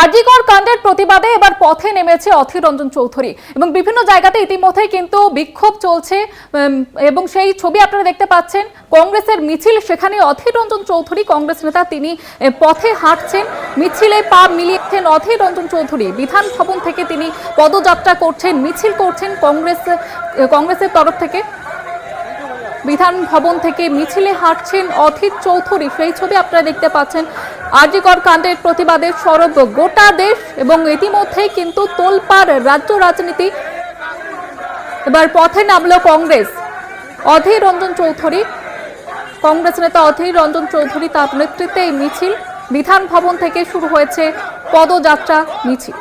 আরজিকর কাণ্ডের প্রতিবাদে এবার পথে নেমেছে অধীর রঞ্জন চৌধুরী এবং বিভিন্ন জায়গাতে ইতিমধ্যেই কিন্তু বিক্ষোভ চলছে এবং সেই ছবি আপনারা দেখতে পাচ্ছেন, কংগ্রেসের মিছিল সেখানে অধীর রঞ্জন চৌধুরী, কংগ্রেস নেতা তিনি পথে হাঁটছেন, মিছিলে পা মিলিয়েছেন অধীর রঞ্জন চৌধুরী, বিধান ভবন থেকে তিনি পদযাত্রা করছেন, মিছিল করছেন কংগ্রেস কংগ্রেসের তরফ থেকে। বিধান ভবন থেকে মিছিলে হাঁটছেন অধীর চৌধুরী, সেই ছবি আপনারা দেখতে পাচ্ছেন আরজিকর কাণ্ডের প্রতিবাদে সরব গোটা দেশ এবং ইতিমধ্যেই কিন্তু তোলপাড় রাজ্য রাজনীতি। এবার পথে নামলো কংগ্রেস। অধীর রঞ্জন চৌধুরী, কংগ্রেস নেতা অধীর রঞ্জন চৌধুরী তার নেতৃত্বে মিছিল। বিধান ভবন থেকে শুরু হয়েছে পদযাত্রা মিছিল।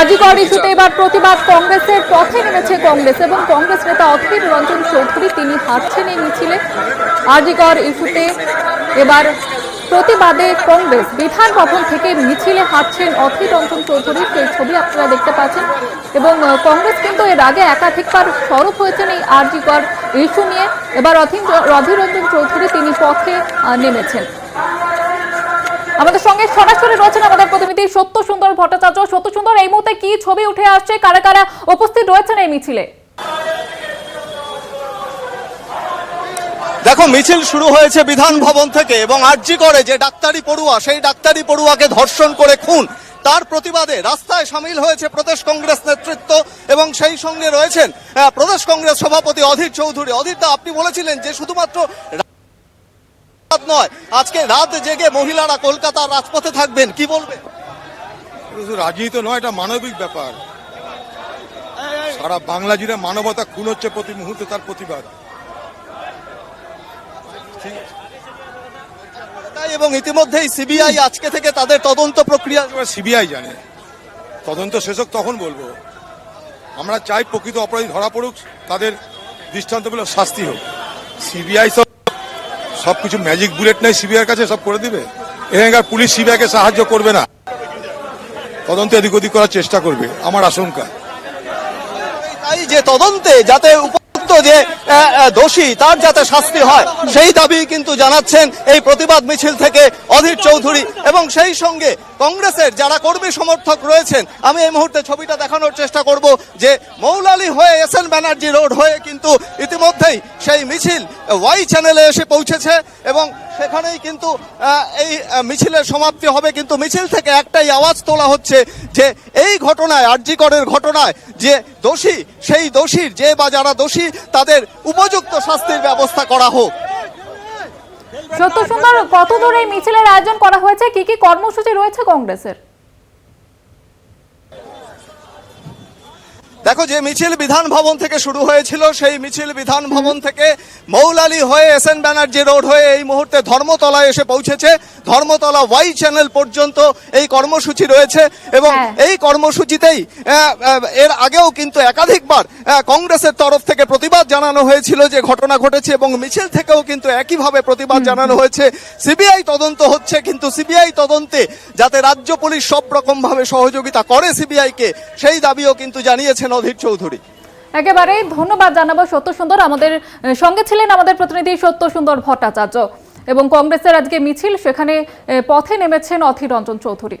আজিকর ইস্যুতে এবার প্রতিবাদ, কংগ্রেসের পথে নেমেছে কংগ্রেস এবং কংগ্রেস নেতা অধীর রঞ্জন চৌধুরী, তিনি হাঁটছেন এই মিছিলে আজিকর ইস্যুতে এবার প্রতিবাদে কংগ্রেস বিধান ভবন থেকে মিছিলে হাঁটছেন অধীর রঞ্জন চৌধুরী, সেই ছবি আপনারা দেখতে পাচ্ছেন। এবং কংগ্রেস কিন্তু এর আগে একাধিকবার সরব হয়েছেন এই আরজিকর ইস্যু নিয়ে। এবার অধীর রঞ্জন চৌধুরী তিনি পথে নেমেছেন। আমাদের সঙ্গে সরাসরি রয়েছেন আমাদের প্রতিনিধি সত্য সুন্দর ভট্টাচার্য। সত্য সুন্দর এই মুহূর্তে কি ছবি উঠে আসছে? কারা কারা উপস্থিত রয়েছেন এই মিছিলে? দেখো, মিছিল শুরু হয়েছে বিধান ভবন থেকে এবং আর্জি করে যে ডাক্তারি পড়ুয়া, সেই ডাক্তারি পড়ুয়াকে ধর্ষণ করে খুন। তার প্রতিবাদে রাস্তায় সামিল হয়েছে প্রদেশ কংগ্রেস নেতৃত্ব এবং সেই সঙ্গে রয়েছেন প্রদেশ কংগ্রেস সভাপতি অধীর চৌধুরী। অধীর দা, আপনি বলেছিলেন যে শুধুমাত্র নয়। আজকে রাত জেগে মহিলারা কলকাতার রাজপথে থাকবেন। কি বলবেন? রাজনীতি নয় এটা মানবিক ব্যাপার। সারা বাংলা জুড়ে মানবতা খুন হচ্ছে প্রতি মুহূর্তে তার প্রতিবাদ। এবং ইতিমধ্যেই সিবিআই আজকে থেকে তাদের তদন্ত প্রক্রিয়া সিবিআই জানে। তদন্ত শেষ হোক তখন বলব। আমরা চাই প্রকৃত অপরাধী ধরা পড়ুক তাদের দৃষ্টান্তমূলক শাস্তি হোক। সিবিআই সব সব কিছু ম্যাজিক বুলেট নেই সিবিআইয়ের কাছে, সব করে দিবে। এখানকার পুলিশ সিবিআইকে সাহায্য করবে না। তদন্ত এদিক ওদিক করার চেষ্টা করবে, আমার আশঙ্কা। তাই যে তদন্তে যাতে যে দোষী, তার যাতে শাস্তি হয়, সেই দাবি কিন্তু জানাচ্ছেন এই প্রতিবাদ মিছিল থেকে অধীর চৌধুরী। এবং সেই সঙ্গে কংগ্রেসের যারা কর্মী সমর্থক রয়েছেন, আমি এই মুহূর্তে ছবিটা দেখানোর চেষ্টা করব যে মৌলালি হয়ে এস এন ব্যানার্জি রোড হয়ে কিন্তু ইতিমধ্যেই সেই মিছিল ওয়াই চ্যানেলে এসে পৌঁছেছে এবং সেখানেই কিন্তু এই মিছিলের সমাপ্তি হবে। কিন্তু মিছিল থেকে একটাই আওয়াজ তোলা হচ্ছে যে এই ঘটনায় আর্যিকরের ঘটনায় যে দোষী, সেই দোষীর, যে বা যারা দোষী, তাদের উপযুক্ত শাস্তির ব্যবস্থা করা হোক। সত্য সুন্দর কত দূর মিছিলের আয়োজন করা হয়েছে? কি কি কর্মসূচি রয়েছে কংগ্রেসের? দেখো যে মিছিল বিধান ভবন থেকে শুরু হয়েছিল সেই মিছিল বিধান ভবন থেকে মৌলালি হয়ে এস এন ব্যানার্জি রোড হয়ে এই মুহূর্তে ধর্মতলায় এসে পৌঁছেছে। ধর্মতলা ওয়াই চ্যানেল পর্যন্ত এই কর্মসূচি রয়েছে এবং হ্যাঁ। এই কর্মসূচিতেই এর আগেও কিন্তু একাধিকবার কংগ্রেসের তরফ থেকে প্রতিবাদ জানানো হয়েছিল যে ঘটনা ঘটেছে এবং মিছিল থেকেও কিন্তু একইভাবে প্রতিবাদ জানানো হয়েছে। সিবিআই তদন্ত হচ্ছে কিন্তু সিবিআই তদন্তে যাতে রাজ্য পুলিশ সব রকম ভাবে সহযোগিতা করে সিবিআইকে সেই দাবিও কিন্তু জানিয়েছেন অধীর চৌধুরী। একেবারে ধন্যবাদ জানাব সত্য সুন্দর। আমাদের সঙ্গে ছিলেন আমাদের প্রতিনিধি সত্য সুন্দর ভট্টাচার্য এবং কংগ্রেসের আজকে মিছিল, সেখানে পথে নেমেছেন অধীর রঞ্জন চৌধুরী।